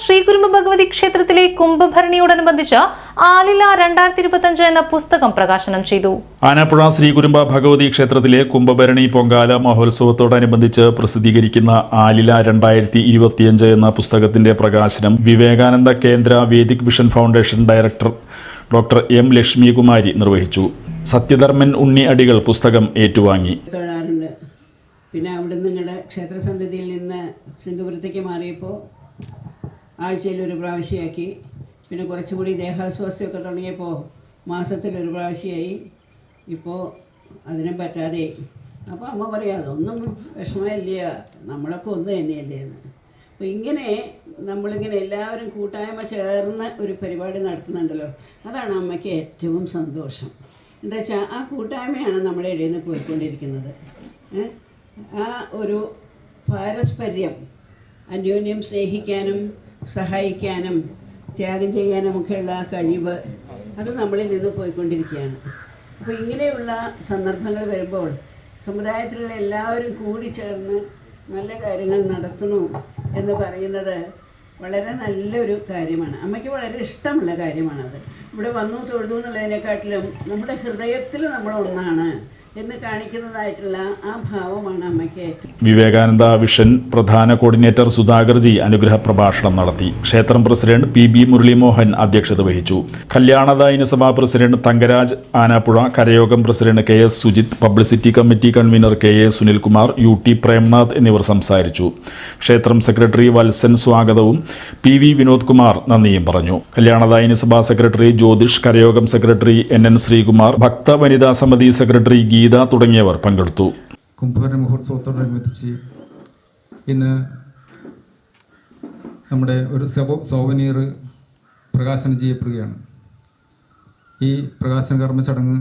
ശ്രീകുരുമ്പ ഭഗവതി ക്ഷേത്രത്തിലെ കുംഭഭരണിയോടനുബന്ധിച്ച് ആലില രണ്ടായിരത്തി ഇരുപത്തിയഞ്ച് എന്ന പുസ്തകം പ്രകാശനം ചെയ്തു. ആനപ്പുഴ ശ്രീകുരുമ്പ ഭഗവതി ക്ഷേത്രത്തിലെ കുംഭഭരണി പൊങ്കാല മഹോത്സവത്തോടനുബന്ധിച്ച് പ്രസിദ്ധീകരിക്കുന്ന ആലില രണ്ടായിരത്തി ഇരുപത്തിയഞ്ച് എന്ന പുസ്തകത്തിന്റെ പ്രകാശനം Vivekananda Kendra Vedic vision foundation director doctor M Lakshmikumari നിർവഹിച്ചു. സത്യധർമ്മൻ ഉണ്ണി അടികൾ പുസ്തകം ഏറ്റുവാങ്ങി. പിന്നെ അവിടെ നിങ്ങളുടെ ക്ഷേത്രസന്ധതിയിൽ നിന്ന് ശൃംഗപുരത്തേക്ക് മാറിയപ്പോൾ ആഴ്ചയിൽ ഒരു പ്രാവശ്യമാക്കി. പിന്നെ കുറച്ചുകൂടി ദേഹാസ്വാസ്ഥ്യമൊക്കെ തുടങ്ങിയപ്പോൾ മാസത്തിൽ ഒരു പ്രാവശ്യമായി. ഇപ്പോൾ അതിനും പറ്റാതെ അപ്പോൾ അമ്മ പറയാം അതൊന്നും വിഷമമില്ല. നമ്മളൊക്കെ ഒന്ന് തന്നെയല്ലേ എന്ന്. അപ്പോൾ ഇങ്ങനെ നമ്മളിങ്ങനെ എല്ലാവരും കൂട്ടായ്മ ചേർന്ന് ഒരു പരിപാടി നടത്തുന്നുണ്ടല്ലോ. അതാണ് അമ്മയ്ക്ക് ഏറ്റവും സന്തോഷം. എന്താ വെച്ചാൽ ആ കൂട്ടായ്മയാണ് നമ്മുടെ ഇടയിൽ നിന്ന് പോയിക്കൊണ്ടിരിക്കുന്നത് ആ ഒരു പാരസ്പര്യം അന്യോന്യം സ്നേഹിക്കാനും സഹായിക്കാനും ത്യാഗം ചെയ്യാനും ഒക്കെയുള്ള കഴിവ് അത് നമ്മളിൽ നിന്ന് പോയിക്കൊണ്ടിരിക്കുകയാണ്. അപ്പോൾ ഇങ്ങനെയുള്ള സന്ദർഭങ്ങൾ വരുമ്പോൾ സമുദായത്തിലുള്ള എല്ലാവരും കൂടി ചേർന്ന് നല്ല കാര്യങ്ങൾ നടത്തണു എന്ന് പറയുന്നത് വളരെ നല്ലൊരു കാര്യമാണ്. അമ്മയ്ക്ക് വളരെ ഇഷ്ടമുള്ള കാര്യമാണത്. ഇവിടെ വന്നു തൊഴുതു എന്നുള്ളതിനെക്കാട്ടിലും നമ്മുടെ ഹൃദയത്തിൽ നമ്മൾ ഒന്നാണ്. എന്ന് കാണിക്കുന്നതായിട്ടുള്ള ആ ഭാവമാണ് അമ്മയ്ക്ക് വിവേകാനന്ദ വിഷൻ പ്രധാന കോർഡിനേറ്റർ സുധാകർജി അനുഗ്രഹ പ്രഭാഷണം നടത്തി. ക്ഷേത്രം പ്രസിഡന്റ് പി ബി മുരളീമോഹൻ അധ്യക്ഷത വഹിച്ചു. Kalyanadayini Sabha president Thankaraj Anappuzha കരയോഗം president K S Sujith publicity committee convener K A Sunilkumar U T Premnath എന്നിവർ സംസാരിച്ചു. ക്ഷേത്രം സെക്രട്ടറി വത്സൻ സ്വാഗതവും പി വി വിനോദ് കുമാർ നന്ദിയും പറഞ്ഞു. Kalyanadayini Sabha secretary Jyothish കരയോഗം secretary N N Sreekumar ഭക്ത വനിതാ സമിതി സെക്രട്ടറി ഗീത തുടങ്ങിയവർ പങ്കെടുത്തു. കുംഭകരണ മഹോത്സവത്തോടനുബന്ധിച്ച് ഇന്ന് നമ്മുടെ ഒരു സെബോ സോവനീർ പ്രകാശനം ചെയ്യപ്പെടുകയാണ്. ഈ പ്രകാശന കർമ്മ ചടങ്ങ്